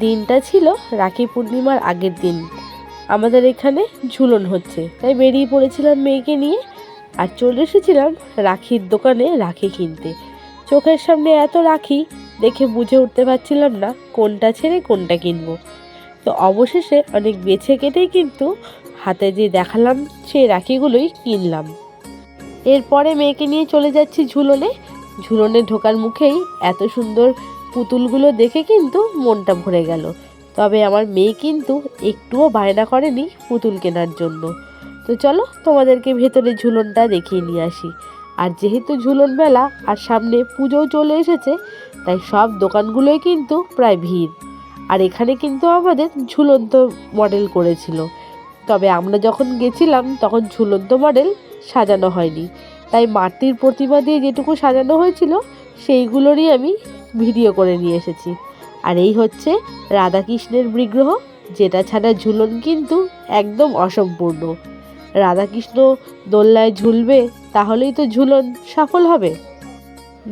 দিনটা ছিল রাখি পূর্ণিমার আগের দিন। আমাদের এখানে ঝুলন হচ্ছে, তাই বেরিয়ে পড়েছিলাম মেয়েকে নিয়ে আর চলে এসেছিলাম রাখির দোকানে রাখি কিনতে। চোখের সামনে এত রাখি দেখে বুঝে উঠতে পারছিলাম না কোনটা ছেড়ে কোনটা কিনবো। তো অবশেষে অনেক বেছে কেটেই কিন্তু হাতে যে দেখালাম সেই রাখিগুলোই কিনলাম। এরপরে মেয়েকে নিয়ে চলে যাচ্ছি ঝুলনে। ঝুলনে ঢোকার মুখেই এত সুন্দর পুতুলগুলো দেখে কিন্তু মনটা ভরে গেল। তবে আমার মেয়ে কিন্তু একটুও বায়না করেনি পুতুল কেনার জন্য। তো চলো তোমাদেরকে ভেতরে ঝুলনটা দেখিয়ে নিয়ে আসি। আর যেহেতু ঝুলন মেলা আর সামনে পুজোও চলে এসেছে, তাই সব দোকানগুলোই কিন্তু প্রায় ভিড়। আর এখানে কিন্তু আমাদের ঝুলন্ত মডেল করেছিল। তবে আমরা যখন গেছিলাম, তখন ঝুলন্ত মডেল সাজানো হয়নি। তাই মাটির প্রতিমা দিয়ে যেটুকু সাজানো হয়েছিল সেইগুলোরই আমি ভিডিও করে নিয়ে এসেছি। আর এই হচ্ছে রাধাকৃষ্ণের বিগ্রহ, যেটা ছাড়া ঝুলন কিন্তু একদম অসম্পূর্ণ। রাধাকৃষ্ণ দোলনায় ঝুলবে, তাহলেই তো ঝুলন সফল হবে।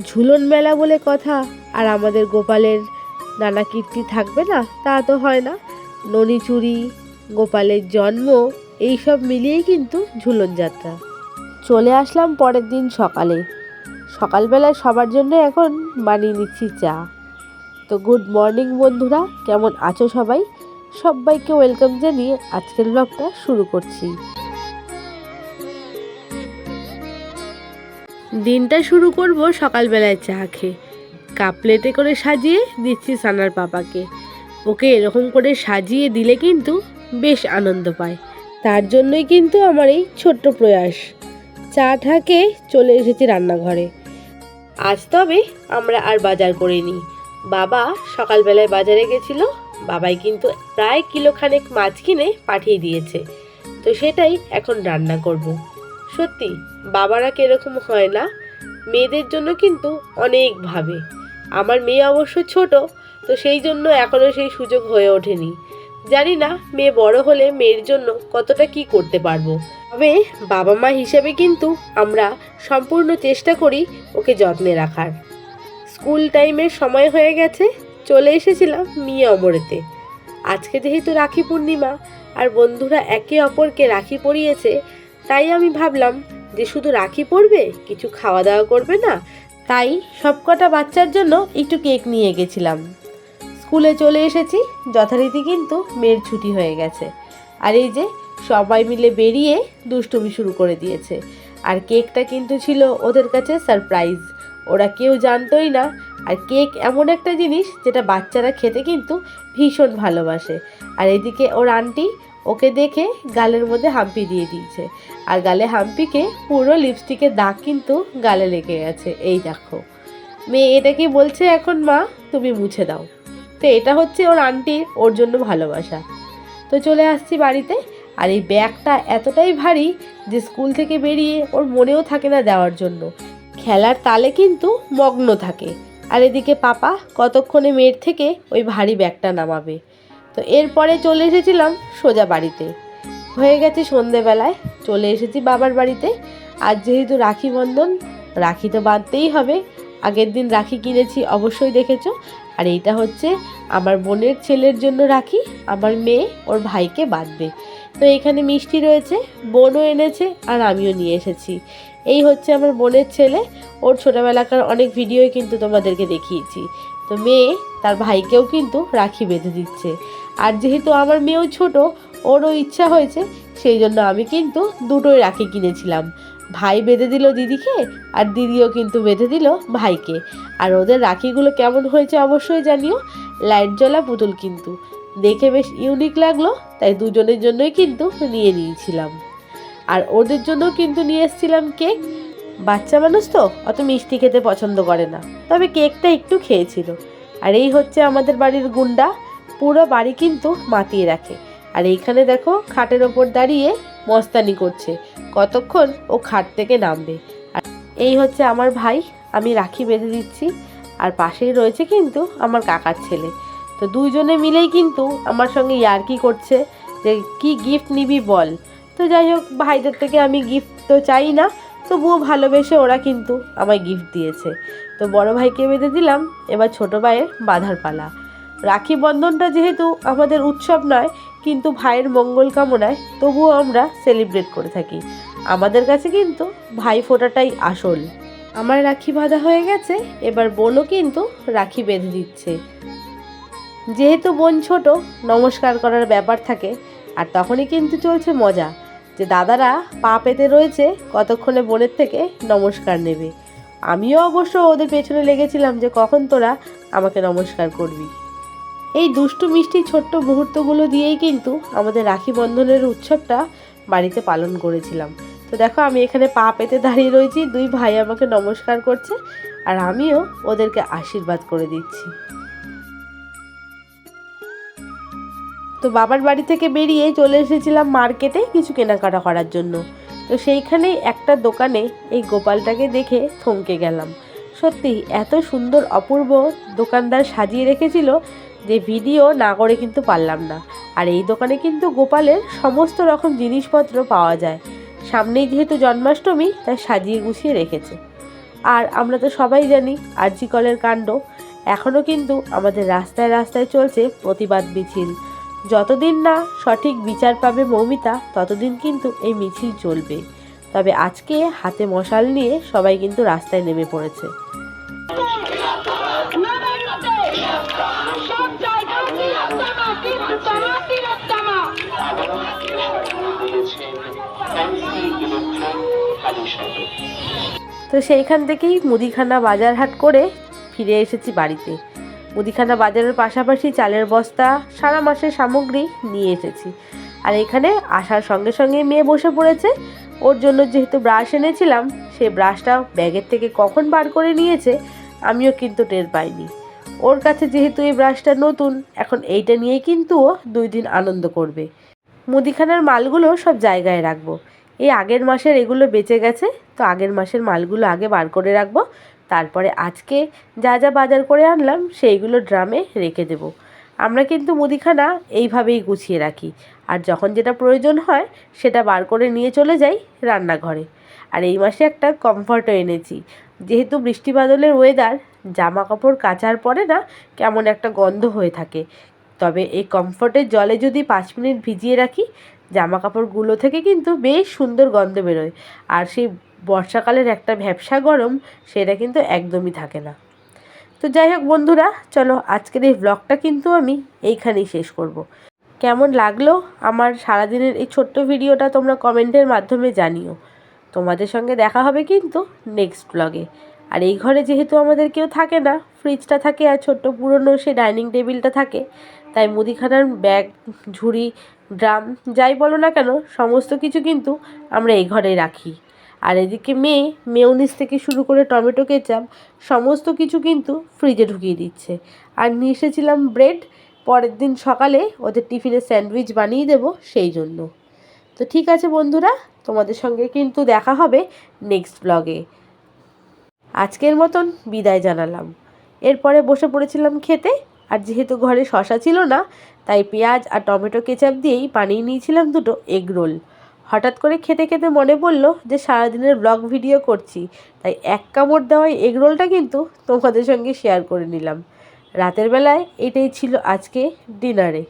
ঝুলন মেলা বলে কথা, আর আমাদের গোপালের নানা কীর্তি থাকবে না, তা তো হয় না। ননিচুরি গোপালের জন্ম এই সব মিলিয়েই কিন্তু ঝুলন যাত্রা। চলে আসলাম পরের দিন সকালে। সকালবেলায় সবার জন্য এখন বানিয়ে নিচ্ছি চা। তো গুড মর্নিং বন্ধুরা, কেমন আছো সবাই? সবাইকে ওয়েলকাম জানিয়ে আজকের ব্লগটা শুরু করছি। দিনটা শুরু করব সকালবেলায় চা খেয়ে। কাপ প্লেটে করে সাজিয়ে দিচ্ছি সানার পাপাকে। ওকে এরকম করে সাজিয়ে দিলে কিন্তু বেশ আনন্দ পায়। তার জন্যই কিন্তু আমার এই ছোট্ট প্রয়াস। চা ঠাকে চলে এসেছি রান্নাঘরে। আজ তবে আমরা আর বাজার করিনি। বাবা সকালবেলায় বাজারে গেছিল, বাবাই কিন্তু প্রায় কিলোখানেক মাছ কিনে পাঠিয়ে দিয়েছে। তো সেটাই এখন রান্না করব। সত্যি, বাবারা কীরকম হয় না? মেয়েদের জন্য কিন্তু অনেক ভাবে। আমার মেয়ে অবশ্য ছোট, তো সেই জন্য এখনও সেই সুযোগ হয়ে ওঠেনি। জানি না মেয়ে বড় হলে মেয়ের জন্য কতটা কি করতে পারব। তবে বাবা মা হিসেবে কিন্তু আমরা সম্পূর্ণ চেষ্টা করি ওকে যত্নে রাখার। স্কুল টাইমের সময় হয়ে গেছে, চলে এসেছিলাম মেয়ে অমরেতে। আজকে যেহেতু রাখি পূর্ণিমা আর বন্ধুরা একে অপরকে রাখি পরিয়েছে, তাই আমি ভাবলাম যে শুধু রাখি পরবে, কিছু খাওয়া দাওয়া করবে না, তাই সবকটা বাচ্চার জন্য একটু কেক নিয়ে গেছিলাম। স্কুলে চলে এসেছি, যথারীতি কিন্তু মেয়ের ছুটি হয়ে গেছে। আর এই যে সবাই মিলে বেরিয়ে দুষ্টুমি শুরু করে দিয়েছে। আর কেকটা কিন্তু ছিল ওদের কাছে সারপ্রাইজ ওরা কেউ জানতোই না, আর কেক এমন একটা জিনিস যেটা বাচ্চারা খেতে কিন্তু ভীষণ ভালোবাসে। আর এদিকে ওর আন্টি ওকে দেখে গালের মধ্যে হাম্পি দিয়ে দিয়েছে। আর গালে হাম্পিকে পুরো লিপস্টিকের দাগ কিন্তু গালে লেগে গেছে। এই দেখো। মেয়ে এটা কি বলছে এখন, মা? তুমি মুছে দাও। তো এটা হচ্ছে ওর আন্টির ওর জন্য ভালোবাসা। তো চলে আসছি বাড়িতে। আর এই ব্যাগটা এতটাই ভারী যে স্কুল থেকে বেরিয়ে ওর মনেও থাকে না দেওয়ার জন্য। খেলার তালে কিন্তু মগ্ন থাকে। আর এদিকে পাপা কতক্ষণে মেয়ের থেকে ওই ভারী ব্যাগটা নামাবে। তো এরপরে চলে এসেছিলাম সোজা বাড়িতে। হয়ে গেছে সন্ধেবেলায়, চলে এসেছি বাবার বাড়িতে। আর যেহেতু রাখি বন্ধন, রাখি তো বাঁধতেই হবে। আগের দিন রাখি কিনেছি, অবশ্যই দেখেছ। আর এইটা হচ্ছে আমার বোনের ছেলের জন্য রাখি, আমার মেয়ে ওর ভাইকে বাঁধবে। তো এখানে মিষ্টি রয়েছে, বোনও এনেছে আর আমিও নিয়ে এসেছি। এই হচ্ছে আমার বোনের ছেলে, ওর ছোটোবেলাকার অনেক ভিডিওই কিন্তু তোমাদেরকে দেখিয়েছি। তো মেয়ে তার ভাইকেও কিন্তু রাখি বেঁধে দিচ্ছে। আর যেহেতু আমার মেয়েও ছোট, ওরও ইচ্ছা হয়েছে, সেই জন্য আমি কিন্তু দুটোই রাখি কিনেছিলাম। ভাই বেঁধে দিল দিদিকে আর দিদিও কিন্তু বেঁধে দিল ভাইকে। আর ওদের রাখিগুলো কেমন হয়েছে অবশ্যই জানিও, লাইট জ্বলা পুতুল কিন্তু। দেখে বেশ ইউনিক লাগল, তাই দুজনের জন্যই কিন্তু নিয়ে নিয়েছিলাম। আর ওদের জন্য কিন্তু নিয়ে এসেছিলাম কেক বাচ্চা মানুষ তো, অত মিষ্টি খেতে পছন্দ করে না, তবে কেকটা একটু খেয়েছিল। আর এই হচ্ছে আমাদের বাড়ির গুন্ডা পুরো বাড়ি কিন্তু মাতিয়ে রাখে। আর এইখানে দেখো, খাটের ওপর দাঁড়িয়ে মস্তানি করছে, কতক্ষণ ও খাট থেকে নামবে। আর এই হচ্ছে আমার ভাই, আমি রাখি বেঁধে দিচ্ছি, আর পাশেই রয়েছে কিন্তু আমার কাকার ছেলে। তো দুইজনে মিলেই কিন্তু আমার সঙ্গে ইয়ার্কি করছে, যে কি গিফট নিবি বল। তো যাই হোক, ভাইদের থেকে আমি গিফট তো চাই না, তবুও ভালোবেসে ওরা কিন্তু আমায় গিফট দিয়েছে। তো বড় ভাইকে বেঁধে দিলাম, এবার ছোট ভাইয়ের বাঁধার পালা। রাখি বন্ধনটা যেহেতু আমাদের উৎসব নয়, কিন্তু ভাইয়ের মঙ্গল কামনায় তবুও আমরা সেলিব্রেট করে থাকি। আমাদের কাছে কিন্তু ভাই ফোটাটাই আসল। আমার রাখি বাঁধা হয়ে গেছে, এবার বোনও কিন্তু রাখি বেঁধে দিচ্ছে। যেহেতু বোন ছোট, নমস্কার করার ব্যাপার থাকে। আর তখনই কিন্তু চলছে মজা, যে দাদারা পা পেতে রয়েছে কতক্ষণে বোনের থেকে নমস্কার নেবে। আমিও অবশ্য ওদের পেছনে লেগেছিলাম যে কখন তোরা আমাকে নমস্কার করবি। এই দুষ্টু মিষ্টি ছোট্ট মুহূর্তগুলো দিয়েই কিন্তু আমাদের রাখি বন্ধনের উৎসবটা বাড়িতে পালন করেছিলাম। তো দেখো, আমি এখানে পা পেতে দাঁড়িয়ে রয়েছি, দুই ভাই আমাকে নমস্কার করছে, আর আমিও ওদেরকে আশীর্বাদ করে দিচ্ছি। তো বাবার বাড়ি থেকে বেরিয়ে চলে এসেছিলাম মার্কেটে কিছু কেনাকাটা করার জন্য। তো সেইখানেই একটা দোকানে এই গোপালটাকে দেখে থমকে গেলাম। সত্যি, এত সুন্দর অপূর্ব দোকানদার সাজিয়ে রেখেছিল যে ভিডিও না করে কিন্তু পারলাম না। আর এই দোকানে কিন্তু গোপালের সমস্ত রকম জিনিসপত্র পাওয়া যায়। সামনেই যেহেতু জন্মাষ্টমী, তাই সাজিয়ে গুছিয়ে রেখেছে। আর আমরা তো সবাই জানি আরজি কলের কাণ্ড। এখনও কিন্তু আমাদের রাস্তায় রাস্তায় চলছে প্রতিবাদ মিছিল। যতদিন না সঠিক বিচার পাবে মৌমিতা, ততদিন কিন্তু এই মিছিল চলবে। তবে আজকে হাতে মশাল নিয়ে সবাই কিন্তু রাস্তায় নেমে পড়েছে। তো সেইখান থেকেই মুদিখানা বাজার হাট করে ফিরে এসেছি বাড়িতে। মুদিখানা বাজারের পাশাপাশি চালের বস্তা, সারা মাসের সামগ্রী নিয়ে এসেছি। আর এখানে আসার সঙ্গে সঙ্গে মেয়ে বসে পড়েছে। ওর জন্য যেহেতু ব্রাশ এনেছিলাম সেই ব্রাশটা ব্যাগের থেকে কখন বার করে নিয়েছে, আমিও কিন্তু টের পাইনি। ওর কাছে যেহেতু এই ব্রাশটা নতুন, এখন এইটা নিয়েই কিন্তু ও দুই দিন আনন্দ করবে। মুদিখানার মালগুলো সব জায়গায় রাখব। এই আগের মাসের এগুলো বেঁচে গেছে, তো আগের মাসের মালগুলো আগে বার করে রাখব। তারপরে আজকে যা যা বাজার করে আনলাম সেইগুলো ড্রামে রেখে দেবো। আমরা কিন্তু মুদিখানা এইভাবেই গুছিয়ে রাখি। আর যখন যেটা প্রয়োজন হয় সেটা বার করে নিয়ে চলে যাই রান্নাঘরে। আর এই মাসে একটা কমফর্টও এনেছি। যেহেতু বৃষ্টি বাদলের ওয়েদার জামা কাপড় কাচার পরে না কেমন একটা গন্ধ হয়ে থাকে। তবে এই কমফর্টের জলে যদি পাঁচ মিনিট ভিজিয়ে রাখি জামা কাপড়গুলো থেকে কিন্তু বেশ সুন্দর গন্ধ বেরোয়। আর সেই বর্ষাকালের একটা ভ্যাবসা গরম, সেটা কিন্তু একদমই থাকে না। তো যাই হোক বন্ধুরা, চলো আজকের এই ব্লগটা কিন্তু আমি এইখানেই শেষ করব। কেমন লাগল আমার সারাদিনের এই ছোট্ট ভিডিওটা তোমরা কমেন্টের মাধ্যমে জানিও। তোমাদের সঙ্গে দেখা হবে কিন্তু নেক্সট ব্লগে আর এই ঘরে যেহেতু আমাদের কেউ থাকে না ফ্রিজটা থাকে আর ছোট্ট পুরনো সে ডাইনিং টেবিলটা থাকে, তাই মুদিখানার ব্যাগ ঝুড়ি ড্রাম যাই বলো না কেন, সমস্ত কিছু কিন্তু আমরা এই ঘরে রাখি। আর এদিকে মেয়ে মেয়নিস থেকে শুরু করে টমেটো, কেচাপ, সমস্ত কিছু কিন্তু ফ্রিজে ঢুকিয়ে দিচ্ছে। আর নিয়ে এসেছিলাম ব্রেড, পরের দিন সকালে ওদের টিফিনে স্যান্ডউইচ বানিয়ে দেবো সেই জন্য। তো ঠিক আছে বন্ধুরা, তোমাদের সঙ্গে কিন্তু দেখা হবে নেক্সট ব্লগে। আজকের মতন বিদায় জানালাম। এরপরে বসে পড়েছিলাম খেতে, আর যেহেতু ঘরে শশা ছিল না, তাই পেঁয়াজ আর টমেটো, কেচাপ দিয়েই বানিয়ে নিয়েছিলাম দুটো এগ রোল। হঠাৎ করে খেতে খেতে মনে পড়ল যে সারাদিনের ব্লগ ভিডিও করছি। তাই এক কামড় দেওয়া এগরোলটা কিন্তু তোমাদের সঙ্গে শেয়ার করে নিলাম। রাতের বেলায় এটাই ছিল আজকে ডিনারে